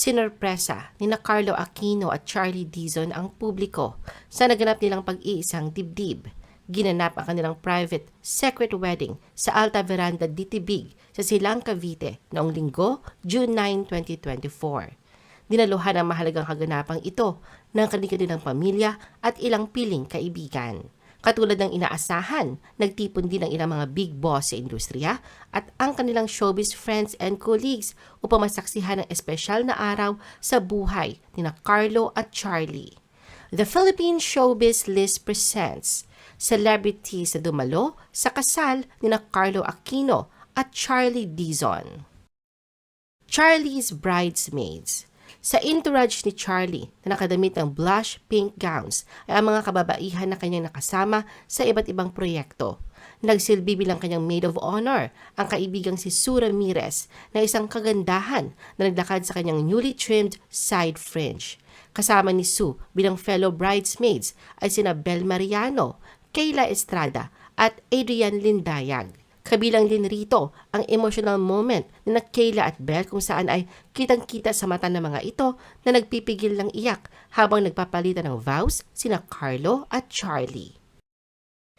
Sinorpresa ni na Carlo Aquino at Charlie Dizon ang publiko sa naganap nilang pag-iisang dibdib. Ginanap ang kanilang private secret wedding sa Alta Veranda Ditibig sa Silang Cavite noong linggo, June 9, 2024. Dinaluhan ang mahalagang kaganapang ito ng kanilang pamilya at ilang piling kaibigan. Katulad ng inaasahan, nagtipon din ang ilang mga big boss sa industriya at ang kanilang showbiz friends and colleagues upang masaksihan ang espesyal na araw sa buhay ni na Carlo at Charlie. The Philippine Showbiz List presents celebrities na dumalo sa kasal ni na Carlo Aquino at Charlie Dizon. Charlie's Bridesmaids sa entourage ni Charlie na nakadamit ng blush pink gowns ay ang mga kababaihan na kanyang nakasama sa iba't ibang proyekto. Nagsilbi bilang kanyang maid of honor ang kaibigang si Sue Ramirez na isang kagandahan na naglakad sa kanyang newly trimmed side fringe. Kasama ni Sue bilang fellow bridesmaids ay sina Bel Mariano, Kayla Estrada at Adrian Lindayag. Kabilang din rito ang emotional moment na Kayla at Belle kung saan ay kitang-kita sa mata ng mga ito na nagpipigil ng iyak habang nagpapalitan ng vows sina Carlo at Charlie.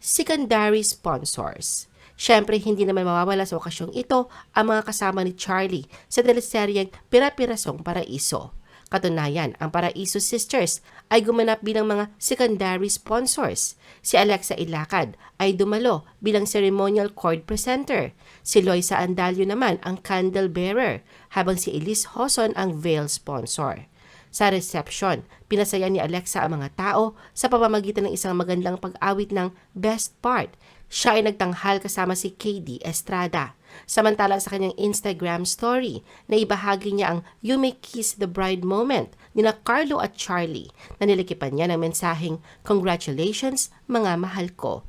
Secondary sponsors Siyempre, hindi naman mawawala sa okasyong ito ang mga kasama ni Charlie sa teleseryeng Pira-Pirasong Paraiso. Katunayan, ang Paraiso Sisters ay gumanap bilang mga secondary sponsors. Si Alexa Ilacad ay dumalo bilang ceremonial cord presenter. Si Loisa Andalio naman ang candle bearer, habang si Elise Hoson ang veil sponsor. Sa reception, pinasaya ni Alexa ang mga tao sa pamamagitan ng isang magandang pag-awit ng Best Part. Siya ay nagtanghal kasama si KD Estrada. Samantala sa kanyang Instagram story, na ibahagi niya ang You May Kiss the Bride moment ni na Carlo at Charlie na nilikipan niya ng mensaheng Congratulations mga mahal ko.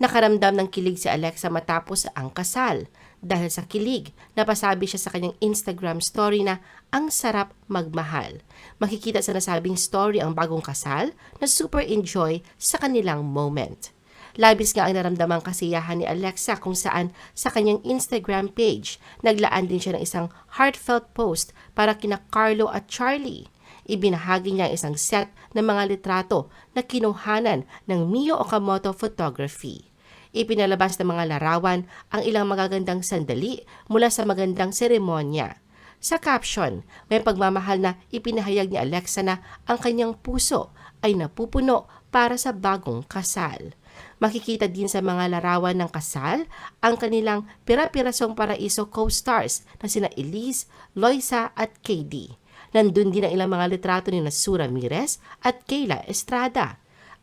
Nakaramdam ng kilig si Alexa matapos ang kasal. Dahil sa kilig, napasabi siya sa kanyang Instagram story na ang sarap magmahal. Makikita sa nasabing story ang bagong kasal na super enjoy sa kanilang moment. Labis nga ang naramdamang kasiyahan ni Alexa kung saan sa kanyang Instagram page, naglaan din siya ng isang heartfelt post para kina Carlo at Charlie. Ibinahagi niya ang isang set ng mga litrato na kinuhanan ng Mio Okamoto Photography. Ipinalabas ng mga larawan ang ilang magagandang sandali mula sa magandang seremonya. Sa caption, may pagmamahal na ipinahayag ni Alexa na ang kanyang puso ay napupuno para sa bagong kasal. Makikita din sa mga larawan ng kasal ang kanilang pira-pirasong paraiso co-stars na sina Elise, Loisa at KD. Nandun din ang ilang mga litrato ni Nasura Ramirez at Kayla Estrada.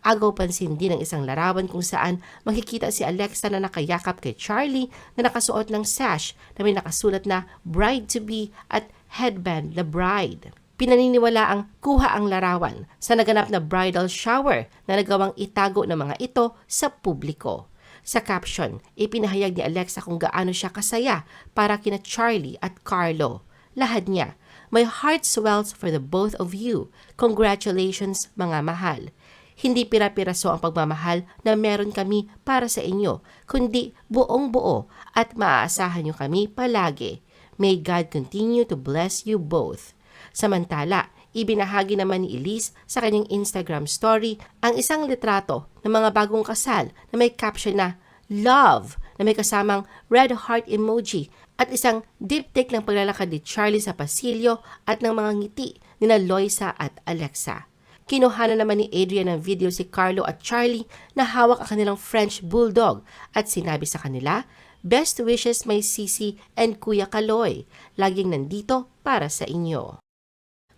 Agaw pansin din ang isang larawan kung saan makikita si Alexa na nakayakap kay Charlie na nakasuot ng sash na may nakasulat na bride-to-be at headband the bride. Pinaniniwala ang kuha ang larawan sa naganap na bridal shower na nagawang itago ng mga ito sa publiko. Sa caption, ipinahayag ni Alexa kung gaano siya kasaya para kina Charlie at Carlo. Lahad niya, My heart swells for the both of you. Congratulations mga mahal. Hindi pira-piraso ang pagmamahal na meron kami para sa inyo, kundi buong buo at maaasahan niyo kami palagi. May God continue to bless you both. Samantala, ibinahagi naman ni Elise sa kanyang Instagram story ang isang litrato ng mga bagong kasal na may caption na Love na may kasamang red heart emoji at isang diptych ng paglalakad ni Charlie sa pasilyo at ng mga ngiti ni na Loisa at Alexa. Kinuha na naman ni Adrian ng video si Carlo at Charlie na hawak ang kanilang French Bulldog at sinabi sa kanila, Best wishes my sisi and Kuya Kaloy. Laging nandito para sa inyo.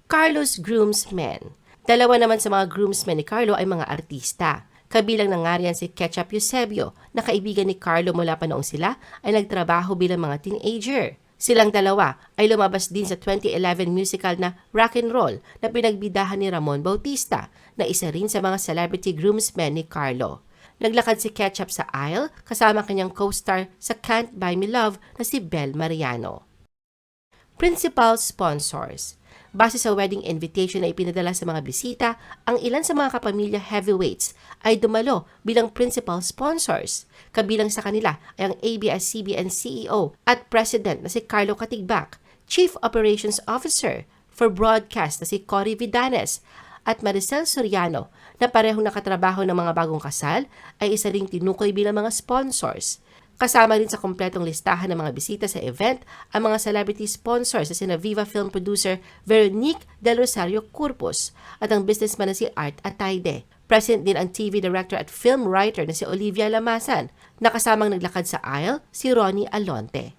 Carlos Groomsmen Dalawa naman sa mga groomsmen ni Carlo ay mga artista. Kabilang na nga riyan si Ketchup Eusebio na kaibigan ni Carlo mula pa noong sila ay nagtrabaho bilang mga teenager. Silang dalawa ay lumabas din sa 2011 musical na Rock and Roll na pinagbidahan ni Ramon Bautista na isa rin sa mga celebrity groomsmen ni Carlo. Naglakad si Ketchup sa aisle kasama kanyang co-star sa Can't Buy Me Love na si Bel Mariano. Principal Sponsors Base sa wedding invitation na ipinadala sa mga bisita, ang ilan sa mga kapamilya heavyweights ay dumalo bilang principal sponsors. Kabilang sa kanila ay ang ABS-CBN CEO at President na si Carlo Katigbak, Chief Operations Officer, for broadcast na si Cory Vidanes at Maricel Soriano na parehong nakatrabaho ng mga bagong kasal ay isa ring tinukoy bilang mga sponsors. Kasama rin sa kompletong listahan ng mga bisita sa event ang mga celebrity sponsors na sina Viva film producer Veronique Del Rosario Curpos at ang businessman na si Art Atayde. Present din ang TV director at film writer na si Olivia Lamasan. Nakasamang naglakad sa aisle si Ronnie Alonte.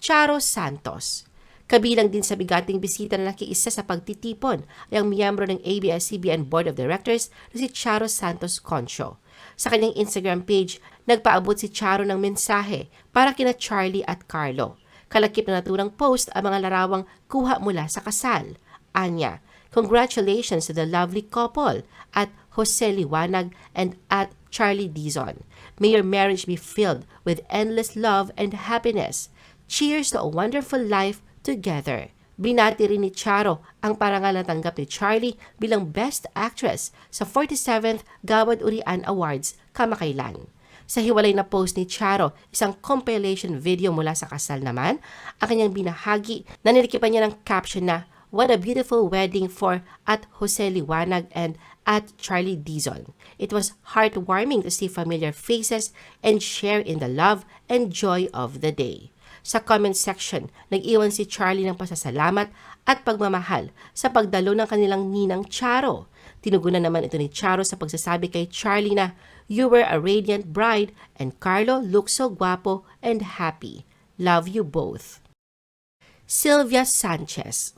Charo Santos Kabilang din sa bigating bisita na nakiisa sa pagtitipon ay ang miyembro ng ABS-CBN Board of Directors na si Charo Santos Concho. Sa kanyang Instagram page, nagpaabot si Charo ng mensahe para kina Charlie at Carlo. Kalakip na naturang post ang mga larawang kuha mula sa kasal. Anya, congratulations to the lovely couple at Jose Liwanag and at Charlie Dizon. May your marriage be filled with endless love and happiness. Cheers to a wonderful life together. Binati rin ni Charo ang parangal na tanggap ni Charlie bilang Best Actress sa 47th Gawad Urian Awards kamakailan. Sa hiwalay na post ni Charo, isang compilation video mula sa kasal naman, ang kanyang binahagi na nilikipan niya ng caption na What a beautiful wedding for at Jose Liwanag and at Charlie Dizon. It was heartwarming to see familiar faces and share in the love and joy of the day. Sa comment section, nag-iwan si Charlie ng pasasalamat at pagmamahal sa pagdalo ng kanilang ninang Charo. Tinugunan naman ito ni Charo sa pagsasabi kay Charlie na, You were a radiant bride and Carlo looks so guapo and happy. Love you both. Sylvia Sanchez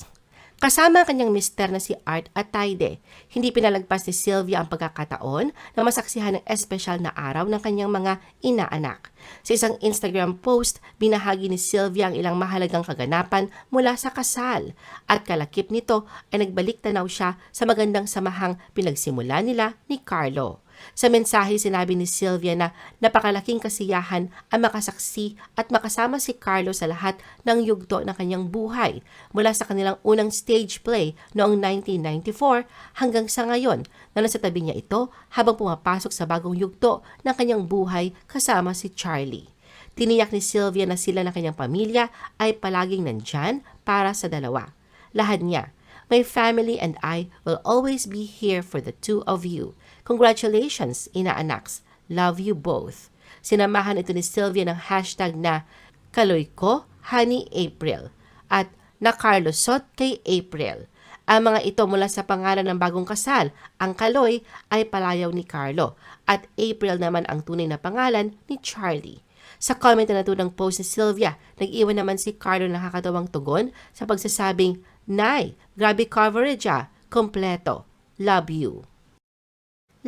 Kasama ang kanyang mister na si Art Atayde, hindi pinalagpas ni Sylvia ang pagkakataon na masaksihan ng espesyal na araw ng kanyang mga inaanak. Sa isang Instagram post, binahagi ni Sylvia ang ilang mahalagang kaganapan mula sa kasal at kalakip nito ay nagbalik tanaw siya sa magandang samahang pinagsimula nila ni Carlo. Sa mensahe sinabi ni Sylvia na napakalaking kasiyahan ang makasaksi at makasama si Carlo sa lahat ng yugto ng kanyang buhay mula sa kanilang unang stage play noong 1994 hanggang sa ngayon na nasa tabi niya ito habang pumapasok sa bagong yugto ng kanyang buhay kasama si Charlie. Tiniyak ni Sylvia na sila ng kanyang pamilya ay palaging nandyan para sa dalawa. Lahat niya, My family and I will always be here for the two of you. Congratulations, inaanaks. Love you both. Sinamahan ito ni Sylvia ng hashtag na Kaloy ko, Honey April at na Carlosot kay April. Ang mga ito mula sa pangalan ng bagong kasal. Ang Kaloy ay palayaw ni Carlo at April naman ang tunay na pangalan ni Charlie. Sa comment na ng post ni Sylvia, nag-iwan naman si Carlo ng nakakatawang tugon sa pagsasabing, Nay, grabe coverage ah, kompleto, love you.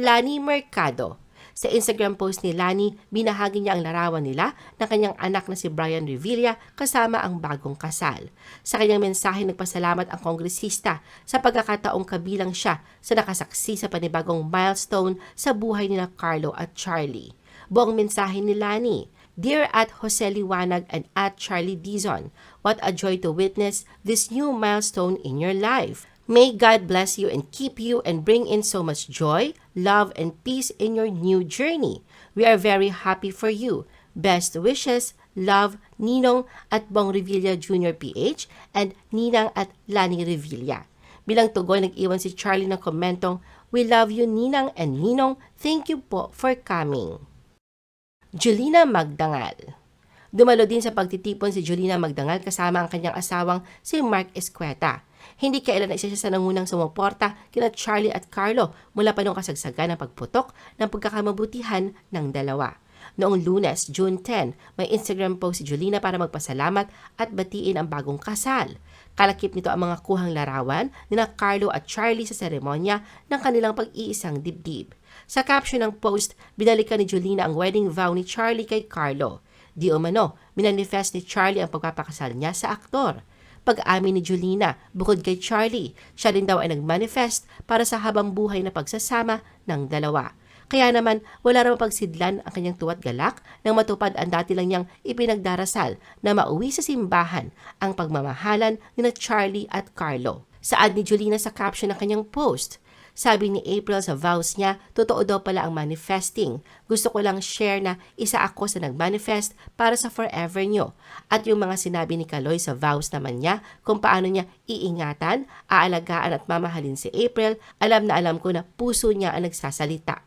Lani Mercado. Sa Instagram post ni Lani, binahagi niya ang larawan nila ng kanyang anak na si Brian Revilla kasama ang bagong kasal. Sa kanyang mensahe, nagpasalamat ang kongresista sa pagkakataong kabilang siya sa nakasaksi sa panibagong milestone sa buhay nila Carlo at Charlie. Buong mensahe ni Lani, Dear at Jose Liwanag and at Charlie Dizon, what a joy to witness this new milestone in your life. May God bless you and keep you and bring in so much joy, love, and peace in your new journey. We are very happy for you. Best wishes, love, Ninong at Bong Revilla Jr. PH and Ninang at Lani Revilla. Bilang tugon, nag-iwan si Charlie ng komentong, We love you, Ninang and Ninong. Thank you po for coming. Julina Magdangal Dumalo din sa pagtitipon si Julina Magdangal kasama ang kanyang asawang si Mark Escueta. Hindi kailan isa siya sa nangunang sumuporta kina Charlie at Carlo mula pa noong kasagsagan ng pagputok ng pagkakamabutihan ng dalawa. Noong lunes, June 10, may Instagram post si Julina para magpasalamat at batiin ang bagong kasal. Kalakip nito ang mga kuhang larawan ni na Carlo at Charlie sa seremonya ng kanilang pag-iisang dibdib. Sa caption ng post, binalikan ni Julina ang wedding vow ni Charlie kay Carlo. Di umano, minanifest ni Charlie ang pagpapakasal niya sa aktor. Pag-amin ni Julina, bukod kay Charlie, siya rin daw ay nagmanifest para sa habang buhay na pagsasama ng dalawa. Kaya naman, wala raw pagsidlan ang kanyang tuwat galak nang matupad ang dati lang niyang ipinagdarasal na mauwi sa simbahan ang pagmamahalan ni na Charlie at Carlo. Saad ni Julina sa caption ng kanyang post, Sabi ni April sa vows niya, totoo daw pala ang manifesting. Gusto ko lang share na isa ako sa nag-manifest para sa forever nyo. At yung mga sinabi ni Kaloy sa vows naman niya, kung paano niya iingatan, aalagaan at mamahalin si April, alam na alam ko na puso niya ang nagsasalita.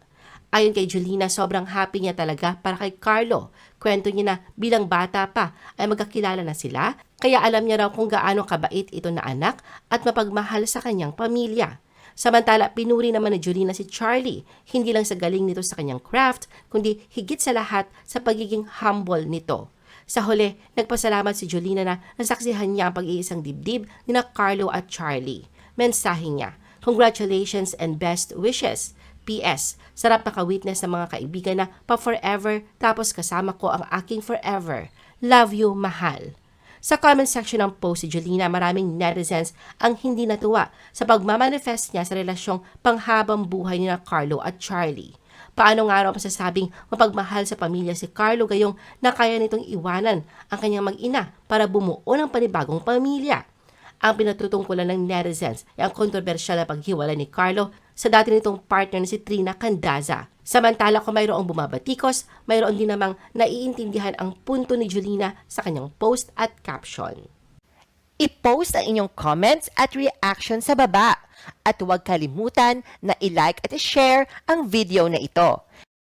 Ayon kay Julina, sobrang happy niya talaga para kay Carlo. Kwento niya na bilang bata pa ay magkakilala na sila, kaya alam niya raw kung gaano kabait ito na anak at mapagmahal sa kanyang pamilya. Samantala, pinuri naman ni Julina si Charlie, hindi lang sa galing nito sa kanyang craft, kundi higit sa lahat sa pagiging humble nito. Sa huli, nagpasalamat si Julina na nasaksihan niya ang pag-iisang dibdib ni na Carlo at Charlie. Mensahe niya, Congratulations and best wishes. PS, sarap nakawitness ng mga kaibigan na pa-forever tapos kasama ko ang aking forever. Love you, mahal. Sa comment section ng post si Julina, maraming netizens ang hindi natuwa sa pagmamanifest niya sa relasyong panghabang buhay ni na Carlo at Charlie. Paano nga raw masasabing mapagmahal sa pamilya si Carlo gayong nakaya nitong iwanan ang kanyang mag-ina para bumuo ng panibagong pamilya? Ang pinatutungkulan ng netizens ay ang kontrobersyal na paghiwalay ni Carlo sa dati nitong partner na si Trina Candaza. Samantala kung mayroong bumabatikos, mayroon din namang naiintindihan ang punto ni Julina sa kanyang post at caption. I-post ang inyong comments at reaction sa baba. At huwag kalimutan na i-like at i-share ang video na ito.